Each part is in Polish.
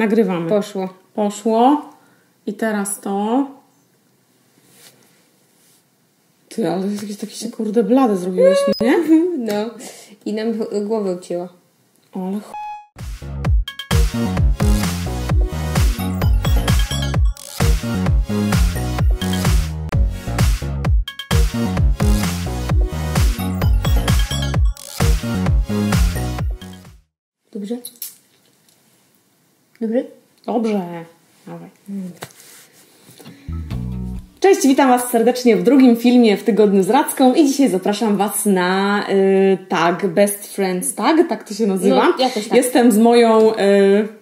Nagrywamy. Poszło. Poszło. I teraz to. Ty, ale jakieś takie się kurde blade zrobiłeś, nie? No. I nam głowę ucięła. Ale ch... Dobry? Dobrze. Dawaj. Cześć, witam Was serdecznie w drugim filmie w Tygodniu z Radzką i dzisiaj zapraszam Was na y, tag Best Friends Tag, tak to się nazywa. No, jakoś tak. Jestem z moją y,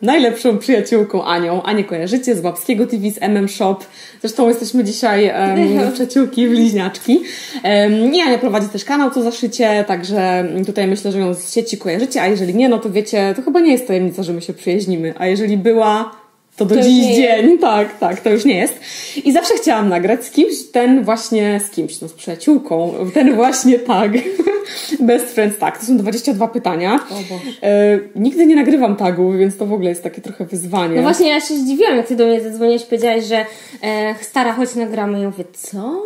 najlepszą przyjaciółką Anią. Anię kojarzycie z Babskiego TV, z MM Shop. Zresztą jesteśmy dzisiaj um, przyjaciółki, bliźniaczki. Um, I Ania prowadzi też kanał Co za szycie, także tutaj myślę, że ją z sieci kojarzycie, a jeżeli nie, no to wiecie, to chyba nie jest tajemnica, że my się przyjaźnimy. A jeżeli była, to do To dziś nie dzień, tak, tak, to już nie jest. I zawsze chciałam nagrać z kimś, ten właśnie z kimś, no z przyjaciółką, ten właśnie tag. Best Friends Tag. To są 22 pytania. O Boże. E, nigdy nie nagrywam tagów, więc to w ogóle jest takie trochę wyzwanie. No właśnie, ja się zdziwiłam, jak ty do mnie zadzwoniłeś i powiedziałaś, że e, stara, chodź nagramy. Ja mówię, co?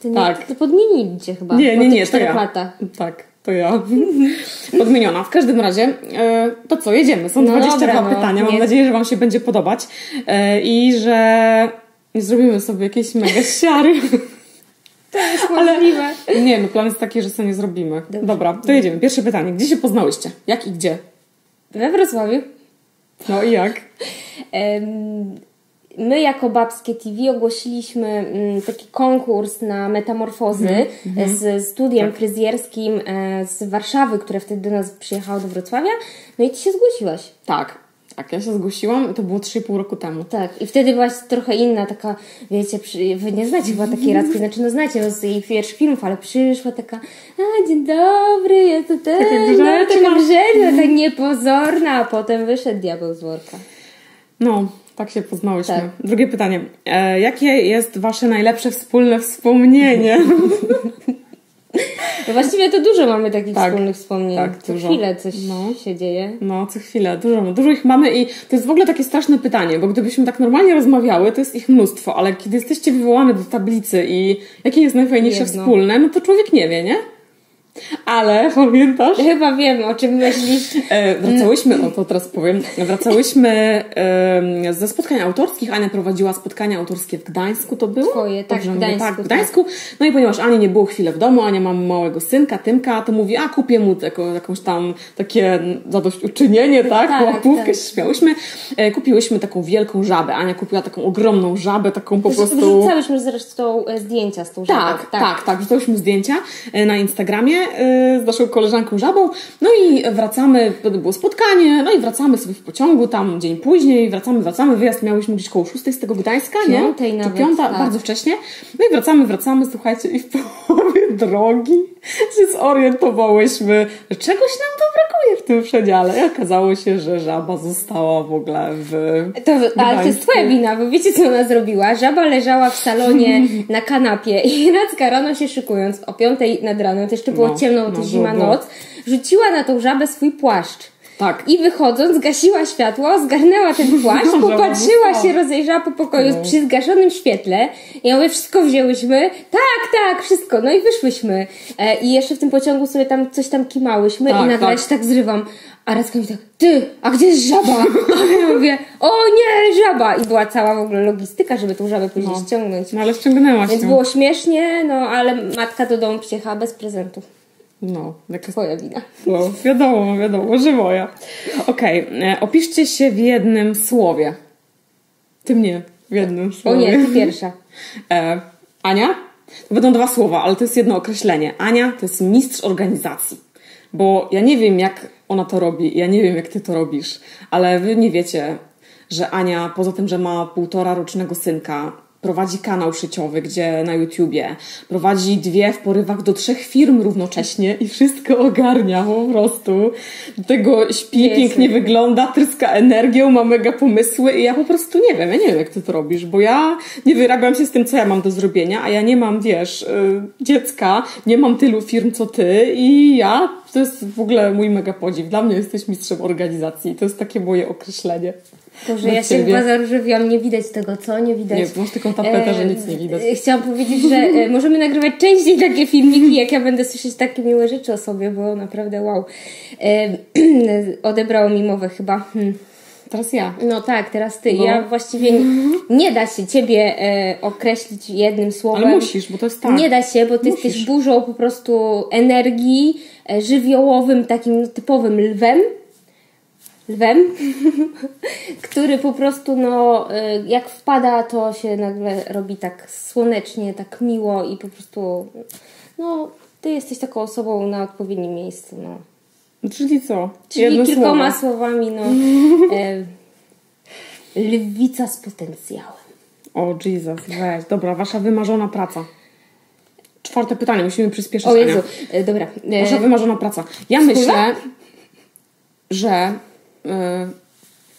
Ty nie, Tak. To podmienili cię chyba. Nie, nie, tych nie, czterech ja. latach. Tak, to ja. Podmieniona. W każdym razie, e, to co, jedziemy. Są No 22 dobra, no, pytania. Mam nie. nadzieję, że Wam się będzie podobać e, i że nie zrobimy sobie jakieś mega siary. To jest możliwe. Nie, no plan jest taki, że sobie nie zrobimy. Dobrze. Dobra, to jedziemy. Pierwsze pytanie. Gdzie się poznałyście? Jak i gdzie? We Wrocławiu. No i jak? My jako Babskie TV ogłosiliśmy mm, taki konkurs na metamorfozy Mhm, e, z studiem fryzjerskim e, z Warszawy, które wtedy do nas przyjechało do Wrocławia. No i ty się zgłosiłaś. Tak. Tak, ja się zgłosiłam. To było 3,5 roku temu. Tak, i wtedy byłaś trochę inna, taka, wiecie, przy, wy nie znacie chyba takiej Radki, znaczy no znacie no, z jej pierwszych filmów, ale przyszła taka, a dzień dobry, ja tutaj, Taka no, grzeczna. taka grzeczna, taka niepozorna, a potem wyszedł diabeł z worka. No, tak się poznałyśmy. Tak. Drugie pytanie. E, jakie jest Wasze najlepsze wspólne wspomnienie? No właściwie to dużo mamy takich Tak, wspólnych wspomnień. tak, Co dużo. chwilę coś No. się dzieje. No, co chwilę, dużo, dużo ich mamy i to jest w ogóle takie straszne pytanie, bo gdybyśmy tak normalnie rozmawiały, to jest ich mnóstwo, ale kiedy jesteście wywołane do tablicy i jakie jest najfajniejsze Jedno. wspólne, no to człowiek nie wie, nie? Ale pamiętasz? Chyba wiem, o czym myślisz. E, wracałyśmy, o to teraz powiem, wracałyśmy e, ze spotkań autorskich. Ania prowadziła spotkania autorskie w Gdańsku, to było? Twoje, tak, Dobrze w? Gdańsku, Tak, w tak. Gdańsku. No i ponieważ Ani nie było chwilę w domu, Ania ma małego synka, Tymka, to mówi, a kupię mu taką, jakąś tam takie zadośćuczynienie, tak? Tak, Łapówkę tak. śmiałyśmy. E, kupiłyśmy taką wielką żabę. Ania kupiła taką ogromną żabę, taką po prostu... Wrzucałyśmy zresztą e, zdjęcia z tą żabą. Tak, tak, tak. Wrzucałyśmy zdjęcia e, na Instagramie e, z naszą koleżanką Żabą. No i wracamy, to było spotkanie, no i wracamy sobie w pociągu tam dzień później, wracamy, wracamy. Wyjazd miałyśmy gdzieś koło szóstej z tego Gdańska, nie? Piątej nawet, piąta, tak. bardzo wcześnie. No i wracamy, wracamy, słuchajcie, i w połowie drogi się zorientowałyśmy, że czegoś nam to brakuje w tym przedziale. I okazało się, że Żaba została w ogóle w To, ale to jest twoja wina, bo wiecie co ona zrobiła? Żaba leżała w salonie na kanapie i Racka rano się szykując o piątej nad ranem, to jeszcze było No, ciemno, bo no, to zima było. noc, rzuciła na tą żabę swój płaszcz. Tak. I wychodząc, gasiła światło, zgarnęła ten płaszcz, No, popatrzyła się, rozejrzała po pokoju No. przy zgaszonym świetle. Ja mówię, wszystko wzięłyśmy. Tak, tak, wszystko. No i wyszłyśmy. E, I jeszcze w tym pociągu sobie tam coś tam kimałyśmy Tak, i nagle tak. się tak zrywam. A Racka mi tak, ty, a gdzie jest żaba? A ja mówię, o nie, żaba! I była cała w ogóle logistyka, żeby tą żabę później No. ściągnąć. No ale ściągnęłaś Więc było śmiesznie, no ale matka do domu przyjechała bez prezentu. No, jaka Twoja wina. No, wiadomo, wiadomo, że moja. Okej, e, opiszcie się w jednym słowie. Ty mnie w jednym O słowie. nie, ty pierwsza. E, Ania? To będą dwa słowa, ale to jest jedno określenie. Ania to jest mistrz organizacji. Bo ja nie wiem, jak ona to robi, ja nie wiem, jak ty to robisz, ale wy nie wiecie, że Ania, poza tym, że ma półtora rocznego synka, prowadzi kanał szyciowy, gdzie na YouTubie prowadzi dwie w porywach do trzech firm równocześnie i wszystko ogarnia po prostu. Do tego śpi, Jezu. pięknie wygląda, tryska energią, ma mega pomysły i ja po prostu nie wiem, ja nie wiem jak ty to robisz, bo ja nie wyrabiam się z tym, co ja mam do zrobienia, a ja nie mam, wiesz, y, dziecka, nie mam tylu firm co ty i ja To jest w ogóle mój mega podziw. Dla mnie jesteś mistrzem organizacji. To jest takie moje określenie. To, że Dla ja się chyba zaróżywiłam, nie widać tego, co? Nie widać. Nie, masz tylko tapetę, że nic nie widać. e, Chciałam powiedzieć, że e, możemy nagrywać częściej takie filmiki, jak ja będę słyszeć takie miłe rzeczy o sobie, bo naprawdę wow. E, odebrało mi mowę chyba. Hmm. Teraz ja. No tak, teraz ty. No. Ja właściwie nie, nie da się ciebie e, określić jednym słowem. Ale musisz, bo to jest tak. Nie da się, bo ty Musisz. jesteś burzą po prostu energii, e, żywiołowym, takim typowym lwem. Lwem, który po prostu, no, e, jak wpada, to się nagle robi tak słonecznie, tak miło i po prostu, no, ty jesteś taką osobą na odpowiednim miejscu, no. Czyli co? Czyli Jedno kilkoma słowo. słowami, no, e, lwica z potencjałem. O Jesus, weź. Dobra, wasza wymarzona praca. Czwarte pytanie, musimy przyspieszyć. O. Jezu, e, dobra. E, Wasza wymarzona praca. Ja myślę, że... y,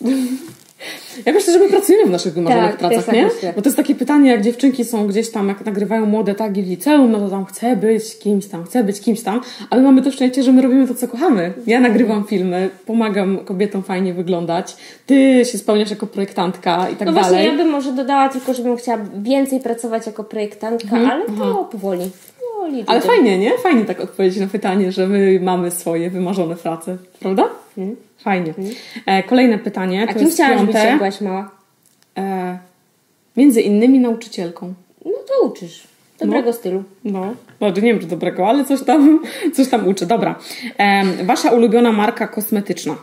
Ja myślę, że my pracujemy w naszych wymarzonych Tak, pracach, tak nie? myślę. Bo to jest takie pytanie, jak dziewczynki są gdzieś tam, jak nagrywają młode tagi w liceum, no to tam chcę być kimś tam, chcę być kimś tam, ale mamy to szczęście, że my robimy to, co kochamy. Ja nagrywam filmy, pomagam kobietom fajnie wyglądać, ty się spełniasz jako projektantka i tak no dalej. właśnie, ja bym może dodała tylko, żebym chciała więcej pracować jako projektantka, ale to powoli. Powoli. Ale fajnie, nie? Fajnie tak odpowiedzieć na pytanie, że my mamy swoje wymarzone prace, prawda? Fajnie. E, kolejne pytanie, A to kim chciałaś być, jak byłaś mała? E, między innymi nauczycielką. No to uczysz. Dobrego stylu. No, no nie wiem czy dobrego, ale coś tam, coś tam uczę. Dobra. E, wasza ulubiona marka kosmetyczna.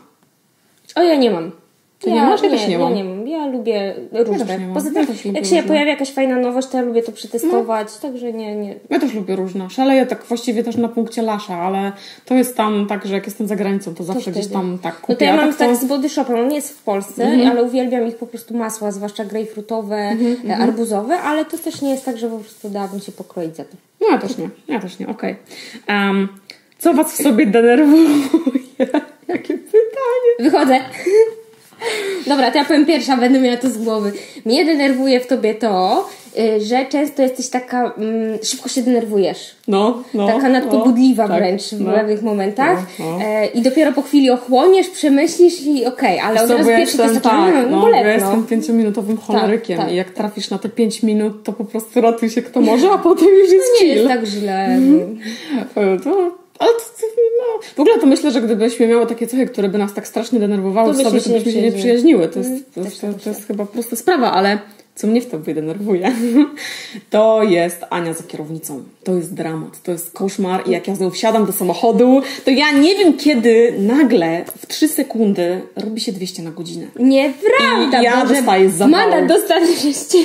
O, ja nie mam. Ty nie masz? Ja też nie ja mam. nie mam. Ja lubię różne. nie mam. Poza Ja tym, lubię jak się różne. pojawia jakaś fajna nowość, to ja lubię to przetestować, No. także nie, nie. Ja też lubię różne. Szaleję tak właściwie też na punkcie lasza, ale to jest tam tak, że jak jestem za granicą, to zawsze gdzieś wtedy. tam tak kupię. No to ja mam tak to- Mhm. tak z Body Shopem, on nie jest w Polsce, ale uwielbiam ich po prostu masła, zwłaszcza grejpfrutowe, Mhm, e, arbuzowe, ale to też nie jest tak, że po prostu dałabym się pokroić za to. No ja też nie, ja też nie, okej. Em, co was w sobie denerwuje? Jakie pytanie. Wychodzę. Dobra, to ja powiem pierwsza, będę miała to z głowy. Mnie denerwuje w tobie to, y, że często jesteś taka, mm, szybko się denerwujesz. No, no. Taka nadpobudliwa no, tak, wręcz w no. pewnych momentach. No, no. E, I dopiero po chwili ochłoniesz, przemyślisz i okej, ale od razu pierwszy to jest taka, tak, mm, no, no, bo ja jestem pięciominutowym cholerykiem tak. i jak trafisz na te pięć minut, to po prostu ratuj się kto może, a potem już jest Nie chill. jest tak źle. Mhm. E, To, ale to, no, w ogóle to myślę, że gdybyśmy miały takie cechy, które by nas tak strasznie denerwowały to to byśmy się nie przyjaźniły. To jest, mhm. to, to, tak to jest chyba prosta sprawa, ale co mnie w tobie denerwuje, to jest Ania za kierownicą. To jest dramat, to jest koszmar i jak ja znowu wsiadam do samochodu, to ja nie wiem kiedy nagle w 3 sekundy robi się 200 na godzinę. Nieprawda! I ja Boże, dostaję zapał. Mandat dostanie 200.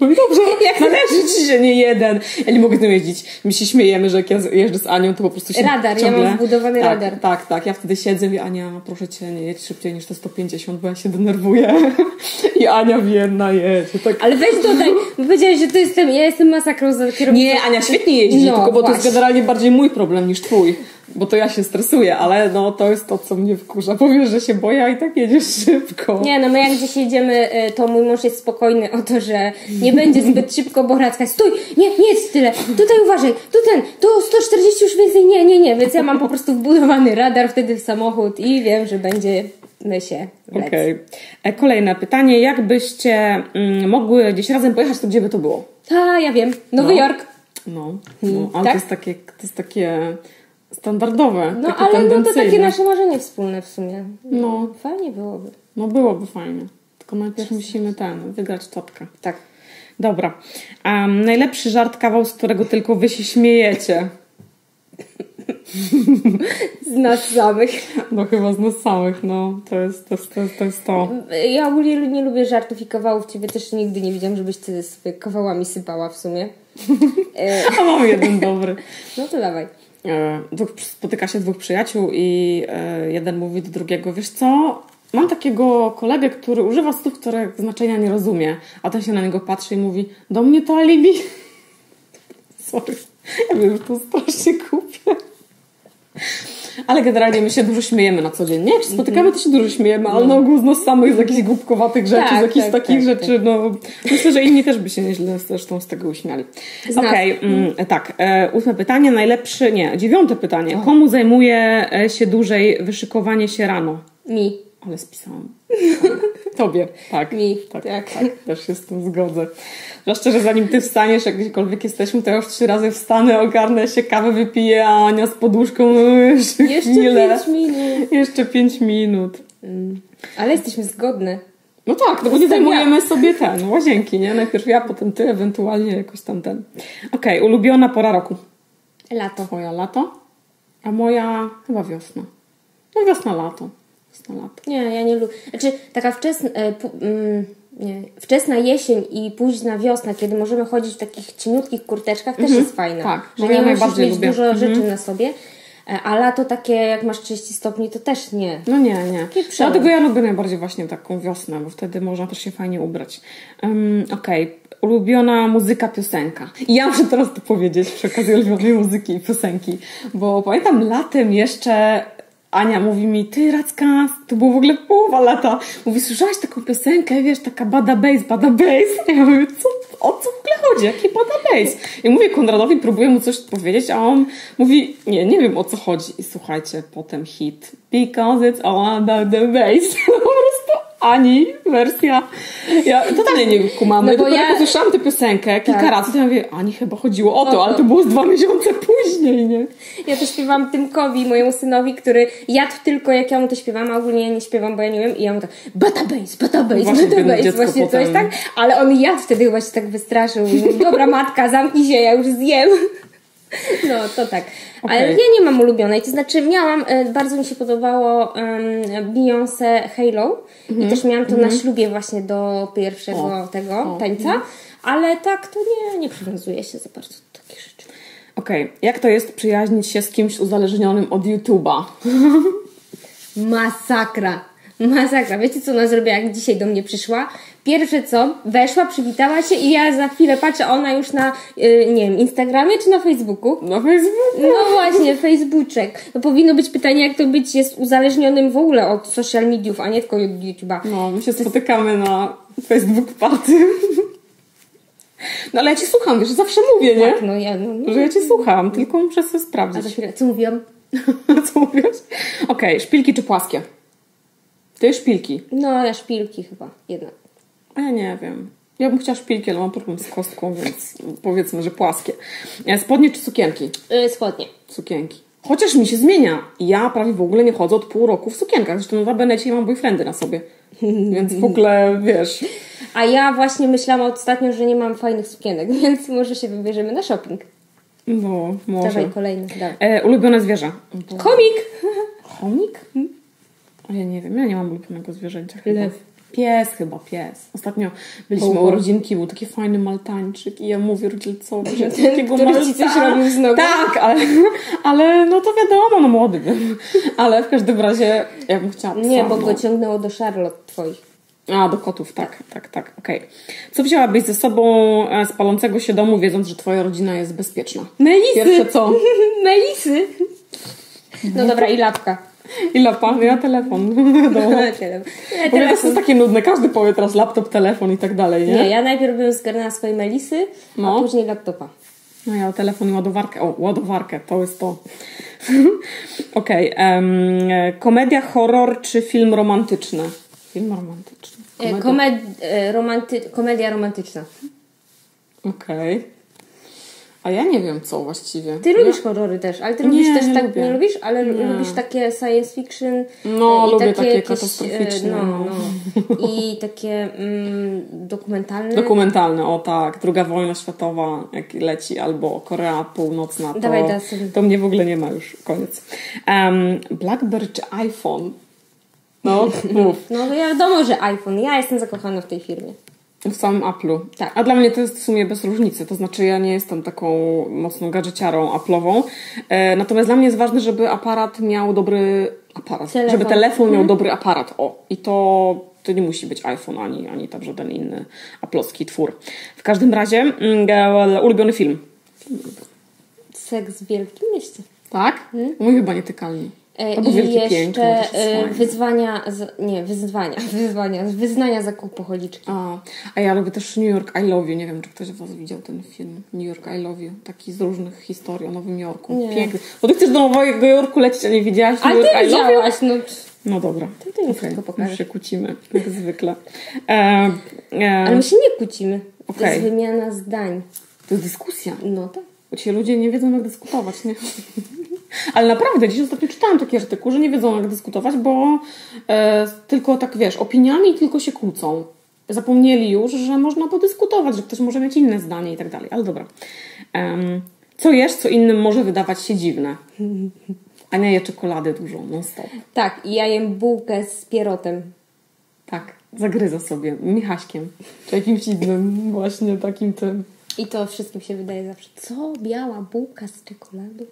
Dobrze, jak należy ci się, nie jeden. Ja nie mogę z nią jeździć. My się śmiejemy, że jak ja jeżdżę z Anią, to po prostu się Radar, ciągle... ja mam wbudowany tak, radar. Tak, tak. Ja wtedy siedzę i Ania, proszę cię, nie jedź szybciej niż te 150, bo ja się denerwuję. I Ania biedna jedzie. Tak. Ale weź tutaj, bo powiedziałeś, że to jestem, ja jestem masakrą za kierownicą. Nie, Ania świetnie jeździ, no, tylko bo właśnie. to jest generalnie bardziej mój problem niż twój. Bo to ja się stresuję, ale no to jest to, co mnie wkurza. Powiesz, że się boję, a i tak jedziesz szybko. Nie, no my jak gdzieś jedziemy, y, to mój mąż jest spokojny o to, że nie będzie zbyt szybko, bo Radzka stój, nie, nie jest tyle, tutaj uważaj, tu ten, tu 140 już więcej, nie, nie, nie, więc ja mam po prostu wbudowany radar wtedy w samochód i wiem, że będzie my się. Okej. E, Kolejne pytanie. Jakbyście mm, mogły gdzieś razem pojechać, to gdzie by to było? A, ja wiem, Nowy No. Jork. No, no ale tak? to, jest takie, to jest takie standardowe, No takie ale no to takie nasze marzenie wspólne w sumie. No. Fajnie byłoby. No byłoby fajnie. Tylko najpierw musimy ten, wygrać czapkę. Tak. Dobra. Um, najlepszy żart kawał, z którego tylko wy się śmiejecie. Z nas samych. No chyba z nas samych, no. To jest to. Jest, to, jest, to, jest to. Ja ogólnie nie lubię żartów i kawałów. Ciebie też nigdy nie widziałam, żebyś ty sobie kawałami sypała w sumie. A mam jeden dobry. no to dawaj. E, dwóch, spotyka się dwóch przyjaciół i e, jeden mówi do drugiego, wiesz co, mam takiego kolegę, który używa słów, których znaczenia nie rozumie, a ten się na niego patrzy i mówi, do mnie to alibi. Sorry, ja wiem, że to strasznie kupię. Ale generalnie my się dużo śmiejemy na co dzień. Nie, jak się spotykamy, to się dużo śmiejemy, ale na ogół z samych z jakichś głupkowatych rzeczy, Tak, z jakichś tak, takich tak, rzeczy, no myślę, że inni też by się nieźle zresztą z tego uśmiali. Okej, mm, tak. E, ósme pytanie, najlepszy, nie, dziewiąte pytanie. Komu zajmuje e, się dłużej wyszykowanie się rano? Mi. Ale spisałam. Tobie, tak. Mi, tak, tak. tak. Też się z tym zgodzę. Zwłaszcza, że zanim ty wstaniesz, jak gdziekolwiek jesteśmy, to ja już trzy razy wstanę, ogarnę się, kawę wypiję, a Ania z poduszką, no jeszcze, Jeszcze chwilę. pięć minut. Jeszcze pięć minut. Ale jesteśmy zgodne. No tak, no bo nie zajmujemy sobie ten, łazienki, nie? Najpierw ja, potem ty, ewentualnie jakoś tam ten. Okej, ulubiona pora roku. Lato. Twoja lato, a moja chyba wiosna. No wiosna, lato. Nie, ja nie lubię. Znaczy, taka wczesna, e, mm, nie, wczesna jesień i późna wiosna, kiedy możemy chodzić w takich cieniutkich kurteczkach, też jest fajna. tak, że nie musisz mieć lubię. dużo rzeczy na sobie. E, A lato takie, jak masz 30 stopni, to też nie. No nie, nie. Dlatego ja lubię najbardziej właśnie taką wiosnę, bo wtedy można też się fajnie ubrać. Um, Okej, ulubiona muzyka, piosenka. I ja muszę teraz to powiedzieć przy okazji ulubionej muzyki i piosenki, bo pamiętam latem jeszcze Ania mówi mi, ty Racka, to było w ogóle połowa lata. Mówi, słyszałaś taką piosenkę, wiesz, taka bada bass, bada bass. Ja mówię, co, o co w ogóle chodzi? Jaki bada bass? I mówię Konradowi, próbuję mu coś powiedzieć, a on mówi, nie, nie wiem o co chodzi. I słuchajcie, potem hit. Because it's all about the bass. Ani wersja. Ja totalnie nie kumam. No No bo bo ja- usłyszałam tę piosenkę kilka Tak. razy, to ja mówię, Ani chyba chodziło o to, O ale to. było z dwa miesiące później, nie? Ja to śpiewam Tymkowi, mojemu synowi, który jadł tylko jak ja mu to śpiewam, a ogólnie ja nie śpiewam, bo ja nie wiem. I ja mu tak, bata bass, bata bass, Właśnie bata biedne bass, dziecko właśnie potem. coś tak. Ale on jadł wtedy chyba się tak wystraszył. Mówi, Dobra matka, zamknij się, ja już zjem. No, to tak. Ale Okej. ja nie mam ulubionej. To znaczy miałam, e, bardzo mi się podobało um, Beyoncé Halo. I też miałam to na ślubie właśnie do pierwszego Mhm. O. tego O. tańca. Ale tak, to nie, nie przywiązuję się za bardzo do takich rzeczy. Okej, jak to jest przyjaźnić się z kimś uzależnionym od YouTube'a? Masakra. Masakra. Wiecie, co ona zrobiła, jak dzisiaj do mnie przyszła? Pierwsze co, weszła, przywitała się i ja za chwilę patrzę, ona już na, y, nie wiem, Instagramie czy na Facebooku? Na Facebooku? No właśnie, Facebooczek. To powinno być pytanie, jak to być jest uzależnionym w ogóle od social mediów, a nie tylko od YouTube'a. No, my się spotykamy na Facebook Party. No ale ja Cię słucham, wiesz, zawsze mówię, nie? Tak, no ja, no, no. Że ja Cię słucham, tylko muszę sobie A za sprawdzić. chwilę, co mówiłam? Co mówisz? Okej, szpilki czy płaskie? Ty szpilki. No, ja szpilki chyba, jednak. A ja nie wiem. Ja bym chciała szpilki, ale mam problem z kostką, więc powiedzmy, że płaskie. E, Spodnie czy sukienki? Yy, spodnie. Sukienki. Chociaż mi się zmienia. Ja prawie w ogóle nie chodzę od pół roku w sukienkach. Zresztą notabene dzisiaj mam boyfriendy na sobie. Więc w ogóle, wiesz... A ja właśnie myślałam ostatnio, że nie mam fajnych sukienek, więc może się wybierzemy na shopping. No, może. Dawaj kolejny, dawaj. E, ulubione zwierzę. Komik! Chomik? A ja nie wiem, ja nie mam ulubionego zwierzęcia. Lew. Pies chyba, pies. Ostatnio byliśmy Oho. u rodzinki, był taki fajny maltańczyk i ja mówię rodzicowi, że takiego który ci coś robił z nogą? Tak, ale, ale no to wiadomo, no młody był. Ale w każdym razie ja bym chciała psa, Nie, bo no. go ciągnęło do Charlotte twoich. A, do kotów, tak, tak, tak, okej. Co wzięłabyś ze sobą e, z palącego się domu, wiedząc, że twoja rodzina jest bezpieczna? Melisy! Pierwsze co? Melisy! No dobra, i lapka. I lapa, ja telefon. Wiadomo. Telefon. Nie, ogóle to telefon. jest takie nudne, każdy powie teraz laptop, telefon i tak dalej, nie? Nie, ja najpierw bym zgarnęła swoje melisy, No. a później laptopa. No ja telefon i ładowarkę. O, ładowarkę, to jest to. Okej. em, e, komedia, horror czy film romantyczny? Film romantyczny. E, Komed, e, romanty, komedia romantyczna. Okej. A ja nie wiem co właściwie. Ty lubisz horrory też, ale ty Nie, lubisz też nie tak, lubię. nie lubisz, ale lubisz takie science fiction. No, e, i lubię takie, takie jakieś, katastroficzne, e, No, no. no. I takie mm, dokumentalne. Dokumentalne, o tak. Druga wojna światowa, jak leci, albo Korea Północna, to, Dawaj, to mnie w ogóle nie ma już. Koniec. Um, Blackberry czy iPhone? No, mów. No wiadomo, że iPhone. Ja jestem zakochana w tej firmie. W samym Apple'u. Tak. A dla mnie to jest w sumie bez różnicy. To znaczy, ja nie jestem taką mocną gadżeciarą Apple'ową. E, natomiast dla mnie jest ważne, żeby aparat miał dobry aparat. Telefon. Żeby telefon miał dobry aparat. O. I to, to nie musi być iPhone ani, ani tam żaden inny aplowski twór. W każdym razie, mm, ulubiony film. Seks w wielkim mieście. Tak? Mój chyba nietykalny. E, Albo I jeszcze Piękno e, wyzwania, z, nie, wyzwania, wyzwania, wyznania zakupoholiczki. A, a ja lubię też New York I Love You. Nie wiem, czy ktoś z Was widział ten film. New York I Love You. Taki z różnych historii o Nowym Jorku. Nie. Piękny. Bo ty chcesz do Nowego Jorku lecieć, a nie widziałaś New Ale York I Love You? no. No dobra. Ty- ty wszystko pokażesz. Już się kłócimy, jak zwykle. E, e, Ale my się nie kłócimy. To Okej. jest wymiana zdań. To jest dyskusja. No tak. Bo ci ludzie nie wiedzą, jak dyskutować, nie? Ale naprawdę, dziś ostatnio czytałam taki artykuł, że nie wiedzą, jak dyskutować, bo e, tylko tak, wiesz, opiniami tylko się kłócą. Zapomnieli już, że można podyskutować, że ktoś może mieć inne zdanie i tak dalej. Ale dobra. Em, co jesz, co innym może wydawać się dziwne? A nie je czekolady dużo, non stop. Tak, i ja jem bułkę z pierotem. Tak, zagryzę sobie Michaśkiem. Czy jakimś innym właśnie takim tym. I to wszystkim się wydaje zawsze. Co? Biała bułka z czekoladą?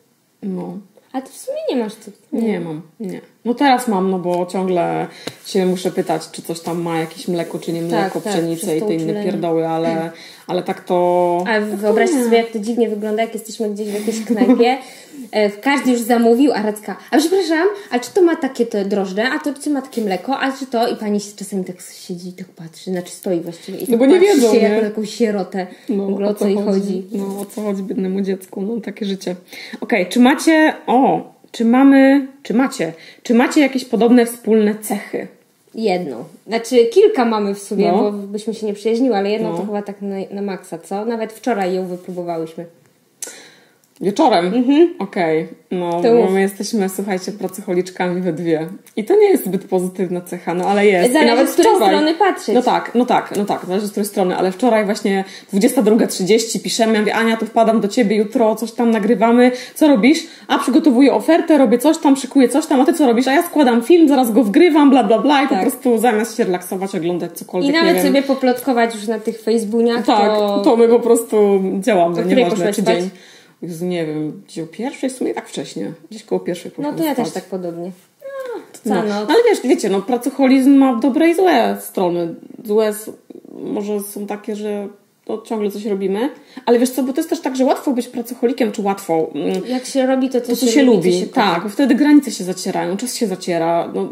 No, A ty w sumie nie masz co. Nie mam, nie. No teraz mam, no bo ciągle się muszę pytać, czy coś tam ma jakieś mleko, czy nie mleko, tak, pszenicę przez i te inne pierdoły, ale, ale tak to... A wyobraźcie sobie, jak to dziwnie wygląda, jak jesteśmy gdzieś w jakiejś knajpie. e, Każdy już zamówił, a Radzka, a przepraszam, a czy to ma takie te drożdże, a to czy ma takie mleko, a czy to? I pani się czasami tak siedzi i tak patrzy, znaczy stoi właściwie i No tak bo nie patrzy wiedzą, się nie? jak na jakąś sierotę. w ogóle o co jej chodzi. No o co chodzi biednemu dziecku, no takie życie. Okej, czy macie... O, czy mamy... Czy macie? Czy macie jakieś podobne wspólne cechy? Jedną. Znaczy kilka mamy w sumie, No. bo byśmy się nie przyjaźniły, ale jedną No. to chyba tak na, na maksa, co? Nawet wczoraj ją wypróbowałyśmy. Wieczorem? Okej. No, Mhm. To bo my jesteśmy, słuchajcie, pracocholiczkami we dwie. I to nie jest zbyt pozytywna cecha, no ale jest. I Zależy, nawet z której wczoraj- strony patrzeć. No tak, no tak, no tak, zależy z której strony, ale wczoraj właśnie 22.30 piszemy, ja mówię, Ania, to wpadam do ciebie jutro, coś tam nagrywamy, co robisz? A przygotowuję ofertę, robię coś tam, szykuję coś tam, a ty co robisz? A ja składam film, zaraz go wgrywam, bla bla bla i po Tak. prostu zamiast się relaksować, oglądać cokolwiek, I nawet sobie poplotkować już na tych Facebookach, Tak, to... to my po prostu działamy, nieważne czy dzień. Jezu, nie wiem, gdzie o pierwszej, w sumie tak wcześnie. Gdzieś koło pierwszej No to ja spać. też tak podobnie. No. no? ale wiesz, wiecie, no pracoholizm ma dobre i złe strony. Złe może są takie, że no, ciągle coś robimy, ale wiesz co, bo to jest też tak, że łatwo być pracocholikiem, czy łatwo. mm, Jak się robi to, co, To, co się, się lubi. lubi, to się kocha. tak, bo wtedy granice się zacierają, czas się zaciera, no, y,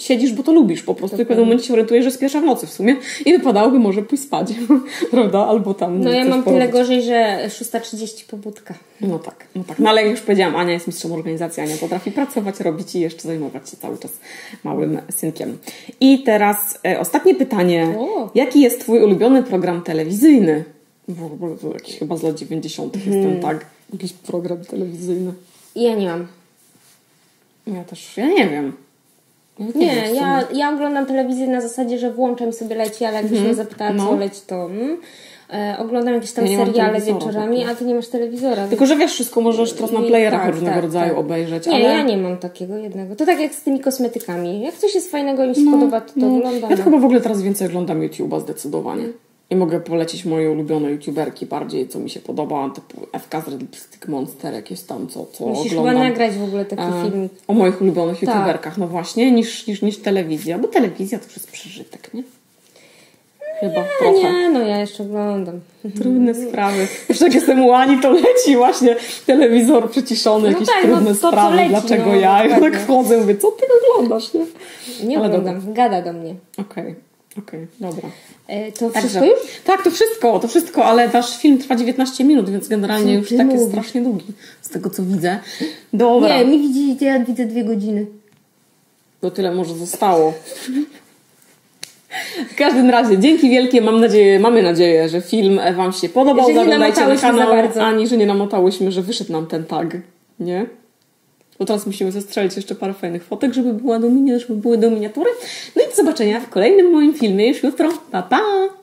siedzisz, bo to lubisz po prostu i w pewnym momencie się orientujesz, że jest pierwsza w nocy w sumie i wypadałoby może pójść spać, prawda, albo tam No ja mam tyle porobić. gorzej, że 6.30 pobudka. No tak, no tak. No ale jak już powiedziałam, Ania jest mistrzem organizacji, Ania potrafi pracować, robić i jeszcze zajmować się cały czas małym synkiem. I teraz e, ostatnie pytanie. O. Jaki jest Twój ulubiony program telewizyjny? W ogóle to jakiś chyba z lat 90. Mhm. jestem tak. Jakiś program telewizyjny. Ja nie mam. Ja też, ja nie wiem. Nawet Nie, wiem sumie. ja, ja oglądam telewizję na zasadzie, że włączam sobie leci, ale jakbyś mnie zapytała, co No. leci, to mm, e, oglądam jakieś tam Ja nie seriale wieczorami, takiego. a ty nie masz telewizora. Tylko, że wiesz, wszystko możesz teraz na playerach tak, różnego tak, rodzaju tak. obejrzeć, Nie, ale... ja nie mam takiego jednego. To tak jak z tymi kosmetykami. Jak coś jest fajnego i mi się podoba, to, to No, oglądam. Ja to chyba w ogóle teraz więcej oglądam YouTube'a zdecydowanie. I mogę polecić moje ulubione YouTuberki bardziej, co mi się podoba, typu FK z Red Lipstick Monster, jakieś tam, co, co Musisz oglądam. chyba nagrać w ogóle taki E, filmik. O moich ulubionych Tak. YouTuberkach, no właśnie, niż, niż, niż telewizja, bo telewizja to już jest przeżytek, nie? Chyba trochę. Nie, no ja jeszcze oglądam. Trudne sprawy. Jeszcze jak jestem u Ani, to leci właśnie telewizor przyciszony, No jakieś tak, no trudne to, co sprawy, leci, dlaczego no, ja? Ja dokładnie. tak wchodzę, mówię, co ty oglądasz, nie? Nie Ale oglądam, gada do mnie. Okej, okej, dobra. E, to Także- wszystko już? Tak, to wszystko, to wszystko, ale wasz film trwa 19 minut, więc generalnie już tak jest mówisz? strasznie długi, z tego co widzę. Dobra, Nie, mi widzicie, ja widzę dwie godziny. to tyle może zostało. W każdym razie, dzięki wielkie, mam nadzieję, mamy nadzieję, że film Wam się podobał. Że Zaglądajcie na kanał, ani że nie namotałyśmy, że wyszedł nam ten tag, nie? Bo teraz musimy zestrzelić jeszcze parę fajnych fotek, żeby, była do mini- żeby były do miniatury. No i do zobaczenia w kolejnym moim filmie już jutro. Pa, pa!